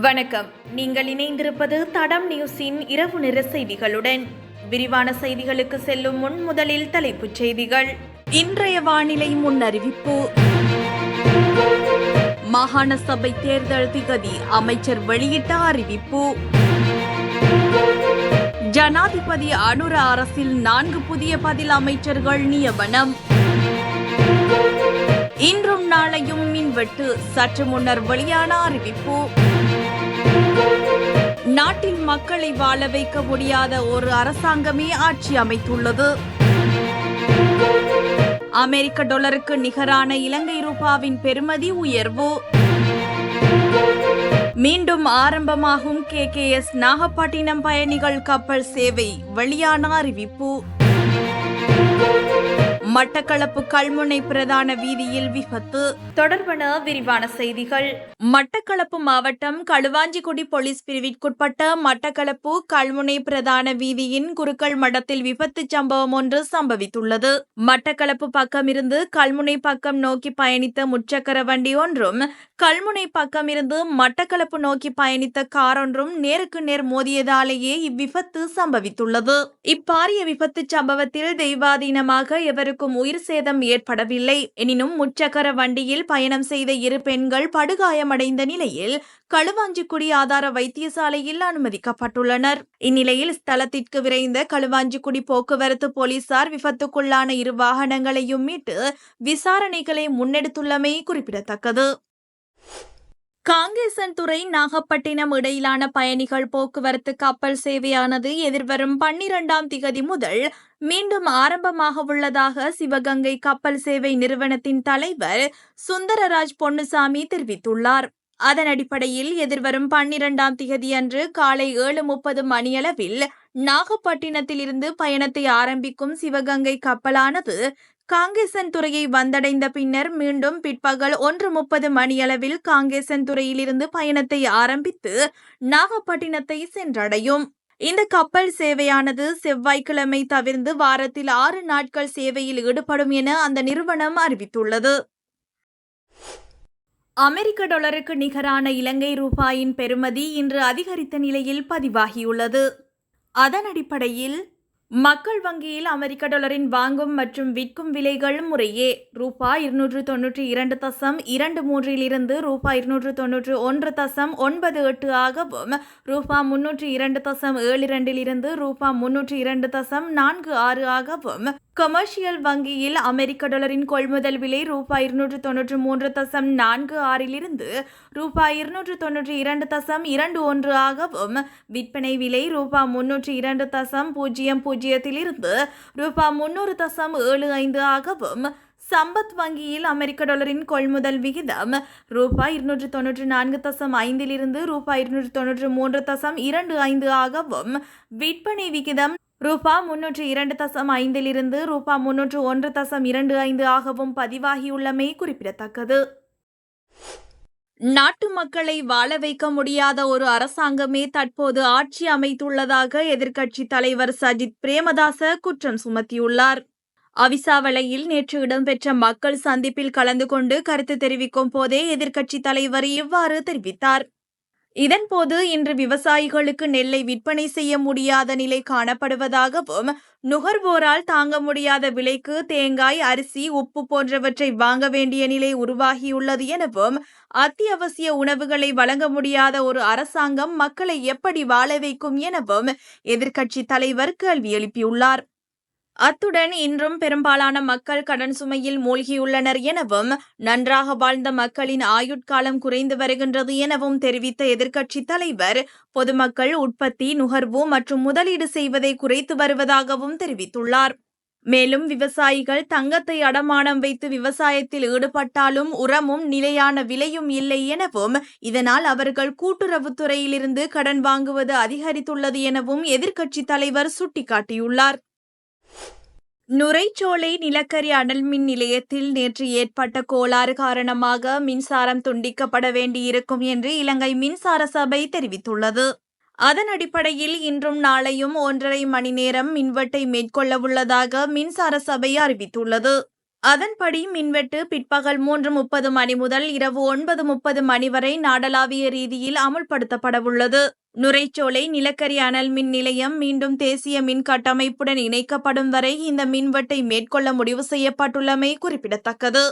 வணக்கம். நீங்கள் இணைந்திருப்பது தடம் நியூஸின் இரவு நிற செய்திகளுடன். விரிவான செய்திகளுக்கு செல்லும் முன் முதலில் தலைப்புச் செய்திகள். இன்றைய வானிலை முன்னறிவிப்பு. மாகாண சபை தேர்தல் திகதி அமைச்சர் வெளியிட்ட அறிவிப்பு. ஜனாதிபதி அனுர அரசில் நான்கு புதிய பதில் அமைச்சர்கள் நியமனம். இன்றும் நாளையும் மின்வெட்டு சற்று முன்னர் வெளியான அறிவிப்பு. நாட்டில் மக்களை வாழ வைக்க முடியாத ஒரு அரசாங்கமே ஆட்சி அமைத்துள்ளது. அமெரிக்க டாலருக்கு நிகரான இலங்கை ரூபாவின் பெறுமதி உயர்வு. மீண்டும் ஆரம்பமாகும் கே கே எஸ் நாகப்பட்டினம் பயணிகள் கப்பல் சேவை வெளியான அறிவிப்பு. மட்டக்களப்பு கல்முனை பிரதான வீதியில் விபத்து. தொடர்பன விரிவான செய்திகள். மட்டக்களப்பு மாவட்டம் களுவாஞ்சிக்குடி போலீஸ் பிரிவிற்குட்பட்ட மட்டக்களப்பு கல்முனை பிரதான வீதியின் குருக்கள் மடத்தில் விபத்து சம்பவம் ஒன்று சம்பவித்துள்ளது. மட்டக்களப்பு பக்கமிருந்து கல்முனை பக்கம் நோக்கி பயணித்த முச்சக்கர வண்டி ஒன்றும் கல்முனை பக்கமிருந்து மட்டக்களப்பு நோக்கி பயணித்த கார் ஒன்றும் நேருக்கு நேர் மோதியதாலேயே இவ்விபத்து சம்பவித்துள்ளது. இப்பாரிய விபத்து சம்பவத்தில் தெய்வாதீனமாக எவருக்கும் உயிர் சேதம் ஏற்படவில்லை. எனினும் முச்சக்கர வண்டியில் பயணம் செய்த இரு பெண்கள் படுகாயமடைந்த நிலையில் களுவாஞ்சிக்குடி ஆதார வைத்தியசாலையில் அனுமதிக்கப்பட்டுள்ளனர். இந்நிலையில் ஸ்தலத்திற்கு விரைந்த களுவாஞ்சிக்குடி போக்குவரத்து போலீசார் விபத்துக்குள்ளான இரு வாகனங்களையும் மீட்டு விசாரணைகளை முன்னெடுத்துள்ளமை குறிப்பிடத்தக்கது. காங்கேசன்துறை நாகப்பட்டினம் இடையிலான பயணிகள் போக்குவரத்து கப்பல் சேவையானது எதிர்வரும் பன்னிரண்டாம் திகதி முதல் மீண்டும் ஆரம்பமாக உள்ளதாக சிவகங்கை கப்பல் சேவை நிறுவனத்தின் தலைவர் சுந்தரராஜ் பொன்னுசாமி தெரிவித்துள்ளார். அதன் அடிப்படையில் எதிர்வரும் பன்னிரண்டாம் திகதியன்று காலை ஏழு முப்பது மணியளவில் நாகப்பட்டினத்திலிருந்து பயணத்தை ஆரம்பிக்கும் சிவகங்கை கப்பலானது காங்கேசன் துறையை வந்தடைந்த பின்னர் மீண்டும் பிற்பகல் ஒன்று முப்பது மணியளவில் காங்கேசன் துறையிலிருந்து பயணத்தை ஆரம்பித்து நாகப்பட்டினத்தை சென்றடையும். இந்த கப்பல் சேவையானது செவ்வாய்க்கிழமை தவிர்ந்து வாரத்தில் ஆறு நாட்கள் சேவையில் ஈடுபடும் என அந்த நிறுவனம் அறிவித்துள்ளது. அமெரிக்க டாலருக்கு நிகரான இலங்கை ரூபாயின் பெறுமதி இன்று அதிகரித்த நிலையில் பதிவாகியுள்ளது. அதன் அடிப்படையில் மக்கள் வங்கியில் அமெரிக்க டாலரின் வாங்கும் மற்றும் விற்கும் விலைகள் முறையே. ரூபாய் இருநூற்று தொன்னூற்றி இரண்டு தசம் இரண்டு மூன்றிலிருந்து ரூபாய் இருநூற்று தொன்னூற்று ஒன்று தசம் ஒன்பது எட்டு ஆகவும் ரூபாய் முன்னூற்றி இரண்டு தசம் ஏழு இரண்டிலிருந்து ரூபாய் முன்னூற்றி இரண்டு தசம் நான்கு ஆறு ஆகவும் கமர்ஷியல் வங்கியில் அமெரிக்க டாலரின் கொள்முதல் விலை ரூபாய் இருநூற்று தொன்னூற்று மூன்று தசம் நான்கு ஆறிலிருந்து ரூபாய் இருநூற்று தொன்னூற்றி இரண்டு தசம் இரண்டு ஒன்று ஆகவும் விற்பனை விலை ரூபாய் முன்னூற்றி இரண்டு தசம் பூஜ்ஜியம் பூஜ்ஜியத்திலிருந்து ரூபாய் முன்னூறு தசம் ஏழு ஐந்து ஆகவும் சம்பத் வங்கியில் அமெரிக்க டாலரின் கொள்முதல் விகிதம் ரூபாய் இருநூற்று தொன்னூற்று நான்கு தசம் ஐந்திலிருந்து ரூபாய் இருநூற்று தொன்னூற்று மூன்று தசம் இரண்டு ஐந்து ஆகவும் விற்பனை விகிதம் ரூபா முன்னூற்று இரண்டு தசம் ஐந்திலிருந்து ரூபா முன்னூற்று ஒன்று தசம் இரண்டு ஐந்து ஆகவும் பதிவாகியுள்ளமை குறிப்பிடத்தக்கது. நாட்டு மக்களை வாழ வைக்க முடியாத ஒரு அரசாங்கமே தற்போது ஆட்சி அமைத்துள்ளதாக எதிர்க்கட்சி தலைவர் சஜித் பிரேமதாச குற்றம் சுமத்தியுள்ளார். அவிசாவளையில் நேற்று இடம்பெற்ற மக்கள் சந்திப்பில் கலந்து கொண்டு கருத்து தெரிவிக்கும் போதே எதிர்க்கட்சி தலைவர் இவ்வாறு தெரிவித்தார். இதன்போது இன்று விவசாயிகளுக்கு நெல்லை விற்பனை செய்ய முடியாத நிலை காணப்படுவதாகவும் நுகர்வோரால் தாங்க முடியாத விலைக்கு தேங்காய் அரிசி உப்பு போன்றவற்றை வாங்க வேண்டிய நிலை உருவாகியுள்ளது எனவும் அத்தியாவசிய உணவுகளை வழங்க முடியாத ஒரு அரசாங்கம் மக்களை எப்படி வாழ வைக்கும் எனவும் எதிர்க்கட்சி தலைவர் கேள்வி எழுப்பியுள்ளார். அத்துடன் இன்றும் பெரும்பாலான மக்கள் கடன் சுமையில் மூழ்கியுள்ளனர் எனவும் நன்றாக வாழ்ந்த மக்களின் ஆயுட்காலம் குறைந்து வருகின்றது எனவும் தெரிவித்த எதிர்க்கட்சி தலைவர் பொதுமக்கள் உற்பத்தி நுகர்வு மற்றும் முதலீடு செய்வதை குறைத்து வருவதாகவும் தெரிவித்துள்ளார். மேலும் விவசாயிகள் தங்கத்தை அடமானம் வைத்து விவசாயத்தில் ஈடுபட்டாலும் உரமும் நிலையான விலையும் இல்லை எனவும் இதனால் அவர்கள் கூட்டுறவுத்துறையிலிருந்து கடன் வாங்குவது அதிகரித்துள்ளது எனவும் எதிர்க்கட்சி தலைவர் சுட்டிக்காட்டியுள்ளார். நுரைச்சோலை நிலக்கரி அனல் மின் நிலையத்தில் நேற்று ஏற்பட்ட கோளாறு காரணமாக மின்சாரம் துண்டிக்கப்பட வேண்டியிருக்கும் என்று இலங்கை மின்சார சபை தெரிவித்துள்ளது. அதன் அடிப்படையில் இன்றும் நாளையும் ஒன்றரை மணி நேரம் மின்வெட்டை மேற்கொள்ளவுள்ளதாக மின்சார சபை அறிவித்துள்ளது. அதன்படி மின்வெட்டு பிற்பகல் மூன்று முப்பது மணி முதல் இரவு ஒன்பது முப்பது மணி வரை நாடளாவிய ரீதியில் அமுல்படுத்தப்படவுள்ளது. நுரைச்சோலை நிலக்கரி அனல் மின் நிலையம் மீண்டும் தேசிய மின் கட்டமைப்புடன் இணைக்கப்படும் வரை இந்த மின்வெட்டை மேற்கொள்ள முடிவு செய்யப்பட்டுள்ளமை குறிப்பிடத்தக்கது.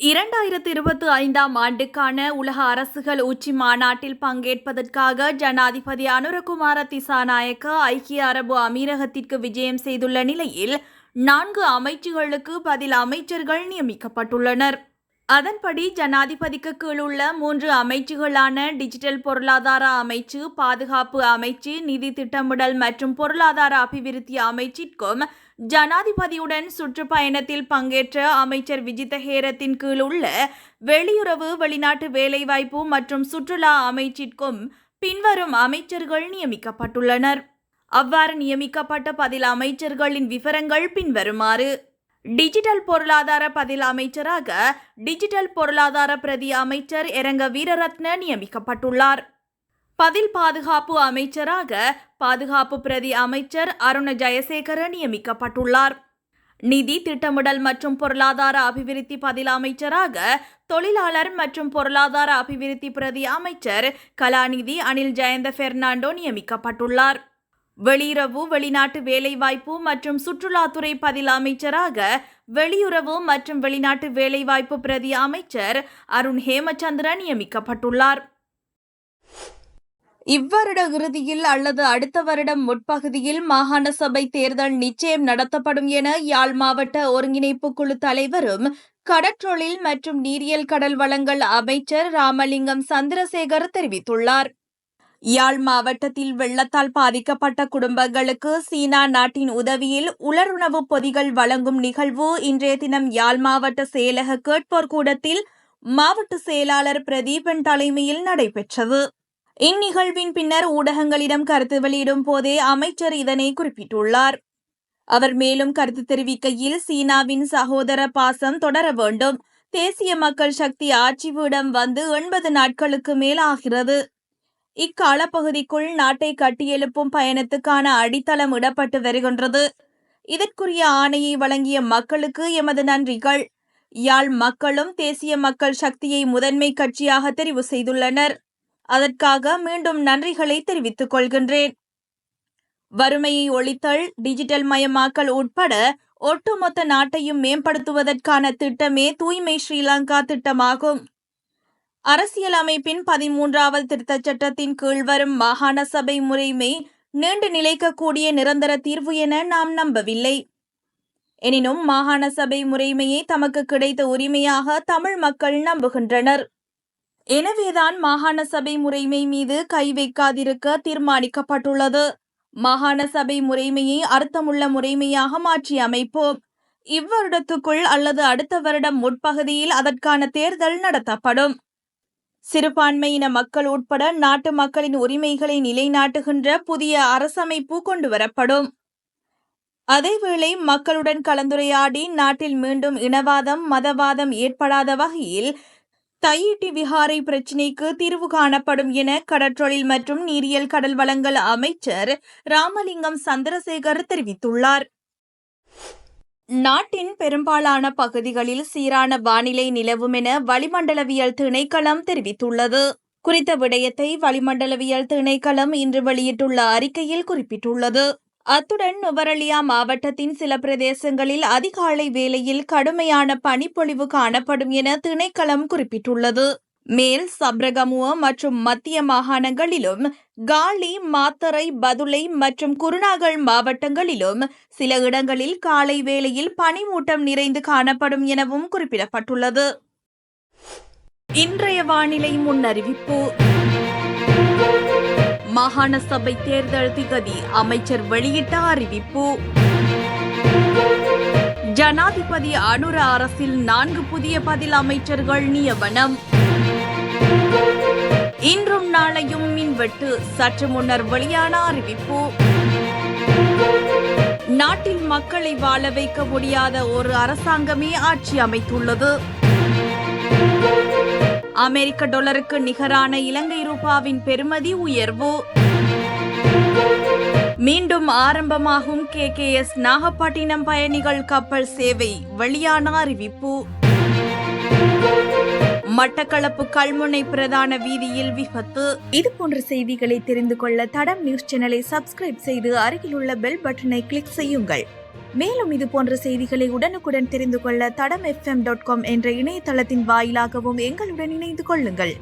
இரண்டாயிரத்து இருபத்தி ஐந்தாம் ஆண்டுக்கான உலக அரசுகள் உச்சி மாநாட்டில் பங்கேற்பதற்காக ஜனாதிபதி அனுரகுமார திசாநாயக்க ஐக்கிய அரபு அமீரகத்திற்கு விஜயம் செய்துள்ள நிலையில் நான்கு அமைச்சுகளுக்கு பதில் அமைச்சர்கள் நியமிக்கப்பட்டுள்ளனர். அதன்படி ஜனாதிபதிக்கு கீழுள்ள மூன்று அமைச்சுகளான டிஜிட்டல் பொருளாதார அமைச்சு பாதுகாப்பு அமைச்சு நிதி திட்டமிடல் மற்றும் பொருளாதார அபிவிருத்தி அமைச்சிற்கும் ஜனாதிபதியுடன் சுற்றுப்பயணத்தில் பங்கேற்ற அமைச்சர் விஜித ஹேரத்தின் கீழ் உள்ள வெளியுறவு வெளிநாட்டு வேலைவாய்ப்பு மற்றும் சுற்றுலா அமைச்சிற்கும் பின்வரும் அமைச்சர்கள் நியமிக்கப்பட்டுள்ளனர். அவ்வாறு நியமிக்கப்பட்ட பதில் அமைச்சர்களின் விவரங்கள் பின்வருமாறு டிஜிட்டல் பொருளாதார பதில் அமைச்சராக டிஜிட்டல் பொருளாதார பிரதி அமைச்சர் எரங்க வீரரத்ன நியமிக்கப்பட்டுள்ளார். பதில் பாதுகாப்பு அமைச்சராக பாதுகாப்பு பிரதி அமைச்சர் அருண ஜெயசேகர நியமிக்கப்பட்டுள்ளார். நிதி திட்டமிடல் மற்றும் பொருளாதார அபிவிருத்தி பதில் அமைச்சராக தொழிலாளர் மற்றும் பொருளாதார அபிவிருத்தி பிரதி அமைச்சர் கலாநிதி அனில் ஜெயந்த பெர்னாண்டோ நியமிக்கப்பட்டுள்ளார். வெளியுறவு வெளிநாட்டு வேலைவாய்ப்பு மற்றும் சுற்றுலாத்துறை பதில் அமைச்சராக வெளியுறவு மற்றும் வெளிநாட்டு வேலைவாய்ப்பு பிரதி அமைச்சர் அருண் ஹேமச்சந்திரன் நியமிக்கப்பட்டுள்ளார். இவ்வருட இறுதியில் அல்லது அடுத்த வருடம் முற்பகுதியில் மாகாண சபை தேர்தல் நிச்சயம் நடத்தப்படும் என யாழ் மாவட்ட ஒருங்கிணைப்பு குழு தலைவரும் கடற்றொழில் மற்றும் நீரியல் கடல் வளங்கள் அமைச்சர் ராமலிங்கம் சந்திரசேகர் தெரிவித்துள்ளார். யாழ் மாவட்டத்தில் வெள்ளத்தால் பாதிக்கப்பட்ட குடும்பங்களுக்கு சீனா நாட்டின் உதவியில் உலருணவு பொதிகள் வழங்கும் நிகழ்வு இன்றைய தினம் யாழ் மாவட்ட செயலக கேட்போர் கூடத்தில் மாவட்ட செயலாளர் பிரதீபன் தலைமையில் நடைபெற்றது. இந்நிகழ்வின் பின்னர் ஊடகங்களிடம் கருத்து வெளியிடும் போதே அமைச்சர் இதனை குறிப்பிட்டுள்ளார். அவர் மேலும் கருத்து தெரிவிக்கையில் சீனாவின் சகோதர பாசம் தொடர வேண்டும். தேசிய மக்கள் சக்தி ஆட்சி பீடம் வந்து எண்பது நாட்களுக்கு மேல் ஆகிறது இக்காலப்பகுதிக்குள் நாட்டை கட்டியெழுப்பும் பயணத்துக்கான அடித்தளம் இடப்பட்டு வருகின்றது. இதற்குரிய ஆணையை வழங்கிய மக்களுக்கு எமது நன்றிகள். யாழ் மக்களும் தேசிய மக்கள் சக்தியை முதன்மை கட்சியாக தெரிவு செய்துள்ளனர். அதற்காக மீண்டும் நன்றிகளை தெரிவித்துக் கொள்கின்றேன். வறுமையை ஒழித்தல் டிஜிட்டல் மயமாக்கல் உட்பட ஒட்டுமொத்த நாட்டையும் மேம்படுத்துவதற்கான திட்டமே தூய்மை ஸ்ரீலங்கா திட்டமாகும். அரசியலமைப்பின் பதிமூன்றாவது திருத்தச் சட்டத்தின் கீழ் வரும் மாகாண சபை முறைமை நீண்டு நிலைக்கக்கூடிய நிரந்தர தீர்வு என நாம் நம்பவில்லை. எனினும் மாகாண சபை முறைமையை தமக்கு கிடைத்த உரிமையாக தமிழ் மக்கள் நம்புகின்றனர். எனவேதான் மாகாண சபை முறைமை மீது கை வைக்காதிருக்க தீர்மானிக்கப்பட்டுள்ளது. மாகாண சபை முறைமையை அர்த்தமுள்ள முறைமையாக மாற்றி அமைப்போம். இவ்வருடத்துக்குள் அல்லது அடுத்த வருடம் முற்பகுதியில் அதற்கான தேர்தல் நடத்தப்படும். சிறுபான்மையின மக்கள் உட்பட நாட்டு மக்களின் உரிமைகளை நிலைநாட்டுகின்ற புதிய அரசமைப்பு கொண்டுவரப்படும் அதேவேளை மக்களுடன் கலந்துரையாடி நாட்டில் மீண்டும் இனவாதம் மதவாதம் ஏற்படாத வகையில் தையிட்டி விஹாரை பிரச்சினைக்கு தீர்வு காணப்படும் என கடற்றொழில் மற்றும் நீரியல் கடல் வளங்கள் அமைச்சர் ராமலிங்கம் சந்திரசேகர் தெரிவித்துள்ளார். நாட்டின் பெரும்பாலான பகுதிகளில் சீரான வானிலை நிலவும் என வளிமண்டலவியல் திணைக்களம் தெரிவித்துள்ளது. குறித்த விடயத்தை வளிமண்டலவியல் திணைக்களம் இன்று வெளியிட்டுள்ள அறிக்கையில் குறிப்பிட்டுள்ளது. அத்துடன் நுவரலியா மாவட்டத்தின் சில பிரதேசங்களில் அதிகாலை வேளையில் கடுமையான பனிப்பொழிவு காணப்படும் என திணைக்களம் குறிப்பிட்டுள்ளது. மேல் சப்ரகமுவ மற்றும் மத்திய மாகாணங்களிலும் காலி மாத்தரை பதுளை மற்றும் குருநாகல் மாவட்டங்களிலும் சில இடங்களில் காலை வேளையில் பனிமூட்டம் நிறைந்து காணப்படும் எனவும் குறிப்பிடப்பட்டுள்ளது. இன்றைய வானிலை முன்னறிவிப்பு. மாகாண சபை தேர்தல் திகதி அமைச்சர் வெளியிட்ட அறிவிப்பு. ஜனாதிபதி அனுர அரசில் நான்கு புதிய பதில் அமைச்சர்கள் நியமனம். இன்றும் நாளையும் மின்வெட்டு சற்று முன்னர் வெளியான அறிவிப்பு. நாட்டில் மக்களை வாழ வைக்க முடியாத ஒரு அரசாங்கமே ஆட்சி அமைத்துள்ளது. அமெரிக்க டாலருக்கு நிகரான இலங்கை ரூபாவின் பெருமதி உயர்வு. மீண்டும் ஆரம்பமாகும் கே கே எஸ் நாகப்பட்டினம் பயணிகள் கப்பல் சேவை வெளியான அறிவிப்பு. மட்டக்களப்பு கல்முனை பிரதான வீதியில் விபத்து. இது போன்ற செய்திகளை தெரிந்து கொள்ள தடம் நியூஸ் சேனலை சப்ஸ்கிரைப் செய்து அருகில் உள்ள பெல் பட்டனை கிளிக் செய்யுங்கள். மேலும் இது போன்ற செய்திகளை உடனுக்குடன் தெரிந்து கொள்ள தடம் எஃப்எம் டாட் காம் என்ற இணையதளத்தின் வாயிலாகவும் எங்களுடன் இணைந்து கொள்ளுங்கள்.